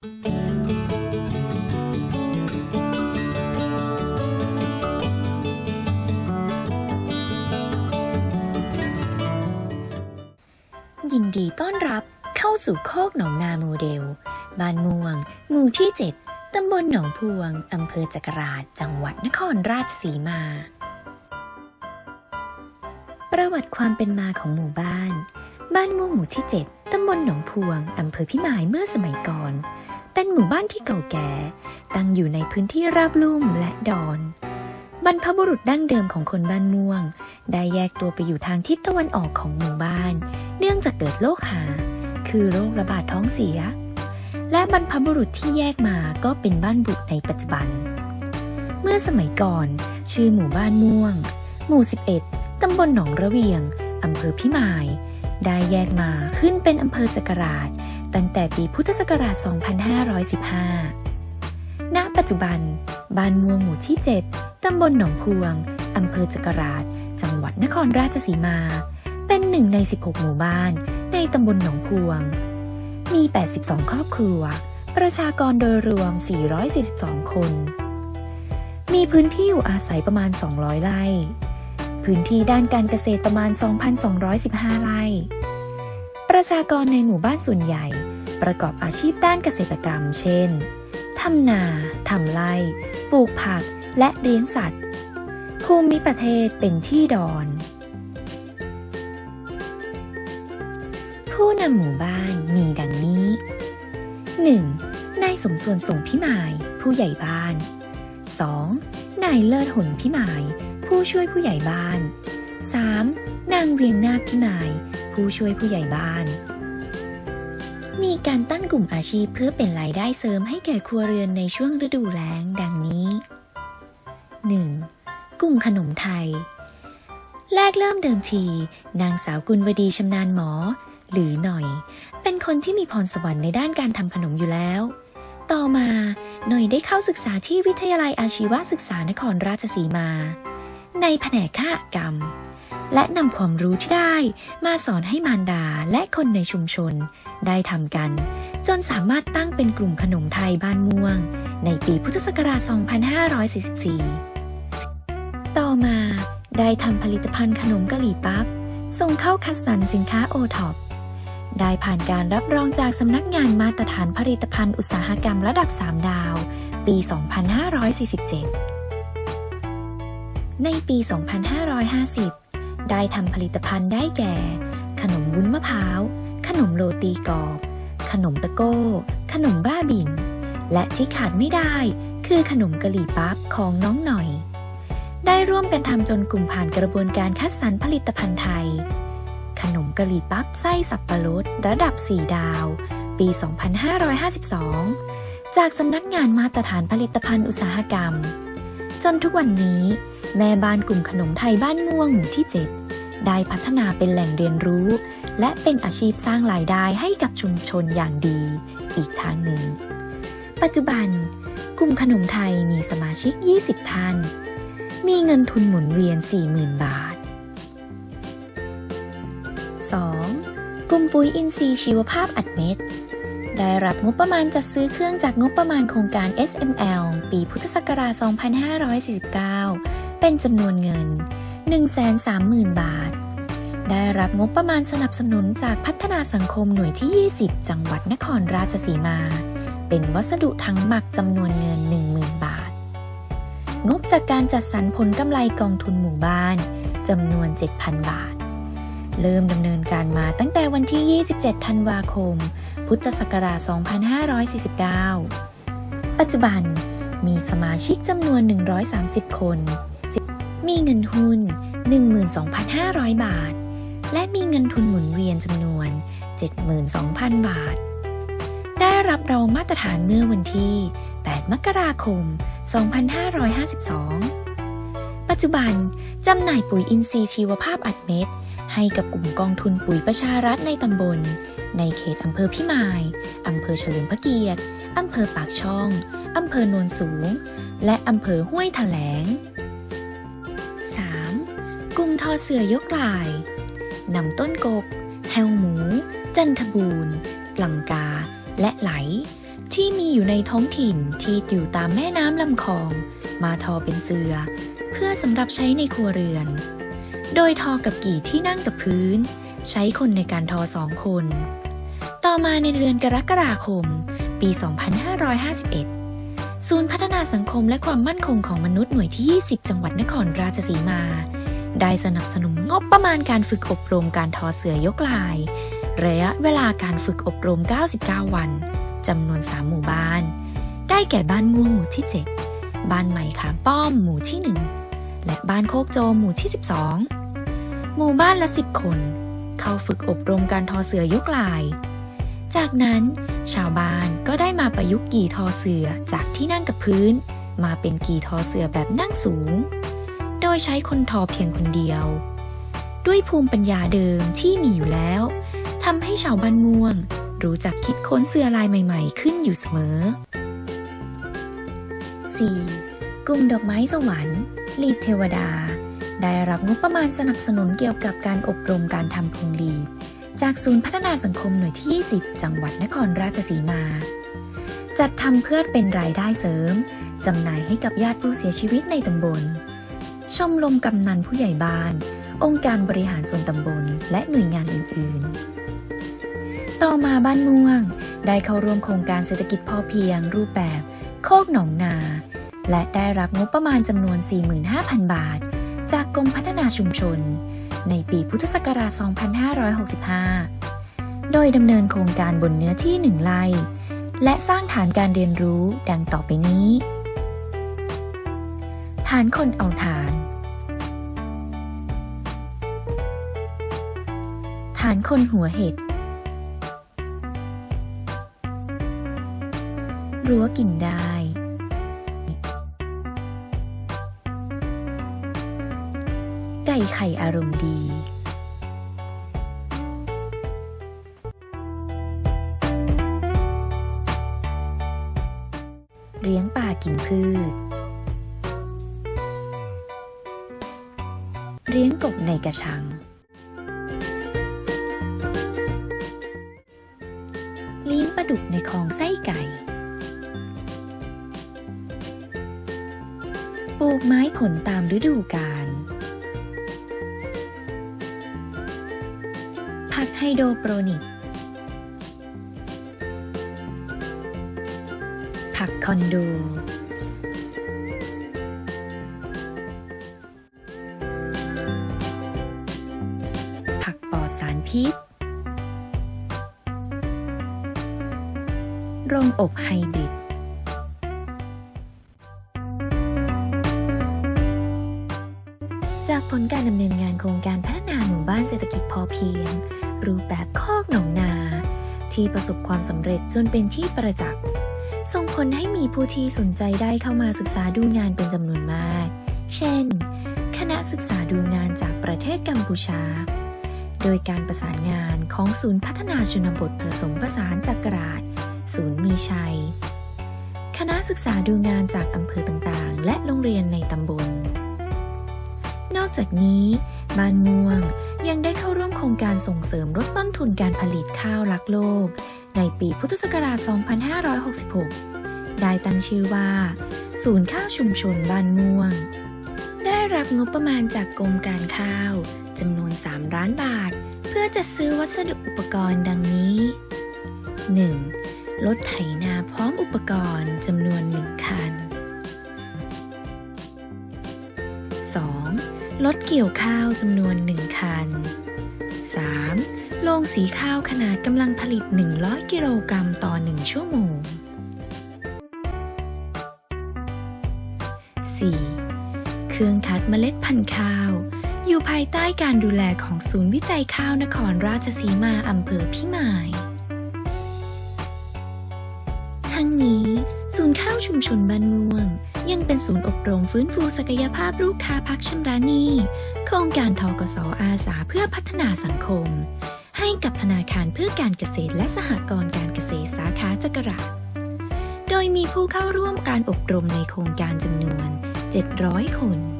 ยินดีต้อนรับเข้าสู่โคกหนองนาโมเดล บ้านม่วง หมู่ที่ 7 ตำบลหนองพวง อำเภอจักราช จังหวัดนครราชสีมา ประวัติความเป็นมาของหมู่บ้าน บ้านม่วงหมู่ที่ 7 ตำบลหนองพวง อำเภอพิมายเมื่อสมัยก่อน เป็นหมู่บ้านที่เก่าแก่ ตั้งอยู่ในพื้นที่ราบลุ่มและดอน บรรพบุรุษดั้งเดิมของคนบ้านม่วง ได้แยกตัวไปอยู่ทางทิศตะวันออกของหมู่บ้าน เนื่องจากเกิดโรคหา คือโรคระบาดท้องเสีย และบรรพบุรุษที่แยกมาก็เป็นบ้านบุตรในปัจจุบัน เมื่อสมัยก่อน ชื่อหมู่บ้านม่วง หมู่ 11 ตำบลหนองระเวียงอำเภอพิมาย ได้แยกมาขึ้นเป็นอำเภอจักราช ตั้งแต่ปีพุทธศักราช 2515 ณ ปัจจุบัน บ้านม่วงหมู่ที่ 7 ตำบลหนองพวง อำเภอจักราช จังหวัดนครราชสีมา เป็นหนึ่งใน 16 หมู่บ้านในตำบลหนองพวง มี 82 ครอบครัว ประชากรโดยรวม 442 คน มีพื้นที่อยู่อาศัยประมาณ 200 ไร่ พื้นที่ด้านการเกษตรประมาณ 2,215 ไร่ ประชากรในหมู่บ้านส่วนใหญ่ ประกอบอาชีพด้านเกษตรกรรม เช่น ทำนา ทำไร่ ปลูกผัก และเลี้ยงสัตว์ ภูมิประเทศเป็นที่ดอน ผู้นำหมู่บ้านมีดังนี้ 1. นายสมส่วนส่งพิมาย ผู้ใหญ่บ้าน 2. นายเลิศหนพิมาย ผู้ช่วยผู้ใหญ่บ้าน 3. นางเวียงนาคพิมาย ผู้ช่วยผู้ใหญ่บ้าน มีการตั้งกลุ่มอาชีพเพื่อเป็นรายได้เสริมให้แก่ครัวเรือนในช่วงฤดูแล้ง ดังนี้ 1. กลุ่มขนมไทย แรกเริ่มเดิมที นางสาวกุลวดีชำนาญหมอ หรือหน่อย เป็นคนที่มีพรสวรรค์ในด้านการทำขนมอยู่แล้ว ต่อมาหน่อยได้เข้าศึกษาที่วิทยาลัยอาชีวศึกษานครราชสีมา ในแผนกข้ากรรม และนำความรู้ที่ได้มาสอนให้มารดาและคนในชุมชน ได้ทำกัน จนสามารถตั้งเป็นกลุ่มขนมไทยบ้านม่วง ในปีพุทธศักราช 2544 ต่อมาได้ทำผลิตภัณฑ์ขนมกะหรี่ปั๊บ ส่งเข้าคัดสรรสินค้าโอท็อปได้ผ่านการรับรองจากสำนักงานมาตรฐานผลิตภัณฑ์อุตสาหกรรมระดับ 3 ดาว ปี 2547 ในปี 2550 ได้ทำผลิตภัณฑ์ได้แก่ ขนมวุ้นมะพร้าว ขนมโรตีกรอบ ขนมตะโก้ ขนมบ้าบิน และที่ขาดไม่ได้ คือขนมกะหรี่ปั๊บของน้องหน่อย ได้ร่วมกันทำจนกลุ่มผ่านกระบวนการคัดสรรผลิตภัณฑ์ไทย ขนมกะหรี่ปั๊บไส้สับปะรดระดับ 4 ดาว ปี 2552 จากสำนักงานมาตรฐานผลิตภัณฑ์อุตสาหกรรม จนทุกวันนี้ แม่บ้านกลุ่มขนมไทยบ้านม่วงหมู่ที่ 7 ได้พัฒนาเป็นแหล่งเรียนรู้ และเป็นอาชีพสร้างรายได้ให้กับชุมชนอย่างดี อีกทางหนึ่ง ปัจจุบัน กลุ่มขนมไทยมีสมาชิก 20 ท่าน มีเงินทุนหมุนเวียน 40,000 บาท 2. กลุ่มปุ๋ยอินทรีย์ชีวภาพอัดเม็ด ได้รับงบประมาณจัดซื้อเครื่องจากงบประมาณโครงการ SML ปีพุทธศักราช 2549 เป็นจำนวนเงิน 130,000 บาท ได้รับงบประมาณสนับสนุนจากพัฒนาสังคมหน่วยที่ 20 จังหวัดนครราชสีมา เป็นวัสดุทั้งหมักจำนวนเงิน 10,000 บาท งบจากการจัดสรรผลกำไรกองทุนหมู่บ้านจำนวน 7,000 บาท เริ่มดำเนินการมาตั้งแต่วันที่ 27 ธันวาคม พุทธศักราช 2549 ปัจจุบันมีสมาชิกจำนวน 130 คน มีเงินหุ้น 12,500 บาท และมีเงินทุนหมุนเวียนจำนวน 72,000 บาท ได้รับรองมาตรฐานเมื่อวันที่ 8 มกราคม 2552 ปัจจุบันจำหน่ายปุ๋ยอินทรีย์ชีวภาพอัดเม็ด ให้กับกลุ่มกองทุนปุ๋ยประชารัฐในตำบล ในเขตอำเภอพิมาย อำเภอเฉลิมพระเกียรติ อำเภอปากช่อง อำเภอโนนสูง และอำเภอห้วยแถลง 3. กลุ่มทอเสือยกลายนำต้นกก แฮวหมู จันทบูรณ์กลังกา และไหล่ที่มีอยู่ในท้องถิ่นที่อยู่ตามแม่น้ำลำคลอง มาทอเป็นเสือ เพื่อสำหรับใช้ในครัวเรือน โดยทอกับกี่ที่นั่งกับพื้น ใช้คนในการทอสองคน ต่อมาในเดือนกรกฎาคม ปี 2551 ศูนย์พัฒนาสังคมและความมั่นคงของมนุษย์หน่วยที่ 20 จังหวัดนครราชสีมา ได้สนับสนุนงบประมาณการฝึกอบรมการทอเสือยกลาย ระยะเวลาการฝึกอบรม 99 วันจำนวน 3 หมู่บ้าน ได้แก่บ้านม่วงหมู่ที่ 7 บ้านใหม่ขามป้อมหมู่ที่ 1 และบ้านโคกโจมหมู่ที่ 12 หมู่บ้านละ10คน เข้าฝึกอบรมการทอเสือยกลาย จากนั้นชาวบ้านก็ได้มาประยุกต์กี่ทอเสือจากที่นั่งกับพื้น มาเป็นกี่ทอเสือแบบนั่งสูง โดยใช้คนทอเพียงคนเดียว ด้วยภูมิปัญญาเดิมที่มีอยู่แล้วทำให้ชาวบ้านม่วง รู้จักคิดค้นเสือลายใหม่ ๆ ขึ้นอยู่เสมอ 4. กลุ่มดอกไม้สวรรค์ลีดเทวดา ได้รับงบประมาณสนับสนุนเกี่ยวกับการอบรมการทำพวงลีด จากศูนย์พัฒนาสังคมหน่วยที่ 20 จังหวัดนครราชสีมา จัดทำเพื่อเป็นรายได้เสริมจำหน่ายให้กับญาติผู้เสียชีวิตในตำบล ชมรมกำนันผู้ใหญ่บ้าน องค์การบริหารส่วนตำบล และหน่วยงานอื่น ๆ ต่อมาบ้านม่วง ได้เข้าร่วมโครงการเศรษฐกิจพอเพียง รูปแบบ โคกหนองนา และได้รับงบประมาณจำนวน 45,000 บาท จากกรมพัฒนาชุมชน ในปีพุทธศักราช 2565 โดยดำเนินโครงการบนเนื้อที่หนึ่งไร่และสร้างฐานการเรียนรู้ดังต่อไปนี้ ฐานคนเอาฐาน ฐานคนหัวเห็ด รั้วกินได้ ไก่ไข่อารมณ์ดีเลี้ยงปลากินพืช เลี้ยงกบในกระชัง เลี้ยงปลาดุกในคลองไส้ไก่ ปลูกไม้ผลตามฤดูกาล โดรโปรนิก ผักคอนโด ผักปลอดสารพิษ โรงอบไฮบริดจากผลการดำเนินงานโครงการพัฒนาหมู่บ้านเศรษฐกิจพอเพียง รูปแบบคอกหนองนา ที่ประสบความสำเร็จจนเป็นที่ประจักษ์ส่งผลให้มีผู้ที่สนใจได้เข้ามาศึกษาดูงานเป็นจำนวนมาก เช่น คณะศึกษาดูงานจากประเทศกัมพูชา โดยการประสานงานของศูนย์พัฒนาชนบทผสมผสานจักราชศูนย์มีชัย คณะศึกษาดูงานจากอำเภอต่างๆ และโรงเรียนในตำบล นอกจากนี้ บ้านม่วง ยังได้เข้าร่วมโครงการส่งเสริมลดต้นทุนการผลิตข้าวรักโลก ในปีพุทธศักราช 2566 ได้ตั้งชื่อว่า ศูนย์ข้าวชุมชนบ้านม่วง ได้รับงบประมาณจากกรมการข้าวจำนวน 3 ล้านบาท เพื่อจัดซื้อวัสดุอุปกรณ์ดังนี้ 1. รถไถนาพร้อมอุปกรณ์จำนวน 1 คัน 2. รถเกี่ยวข้าวจำนวน 1 คัน 3. โรงสีข้าวขนาดกำลังผลิต 100 กิโลกรัมต่อ 1 ชั่วโมง 4. เครื่องคัดเมล็ดพันธุ์ข้าว อยู่ภายใต้การดูแลของศูนย์วิจัยข้าวนครราชสีมาอำเภอพิมาย ทั้งนี้ ศูนย์ข้าวชุมชนบ้านม่วง ยังเป็นศูนย์อบรมฟื้นฟูศักยภาพลูกค้าพักชำระหนี้โครงการทกสอาสาเพื่อพัฒนาสังคม ให้กับธนาคารเพื่อการเกษตรและสหกรณ์การเกษตรสาขาจักราชโดยมีผู้เข้าร่วมการอบรมในโครงการจำนวน 700 คน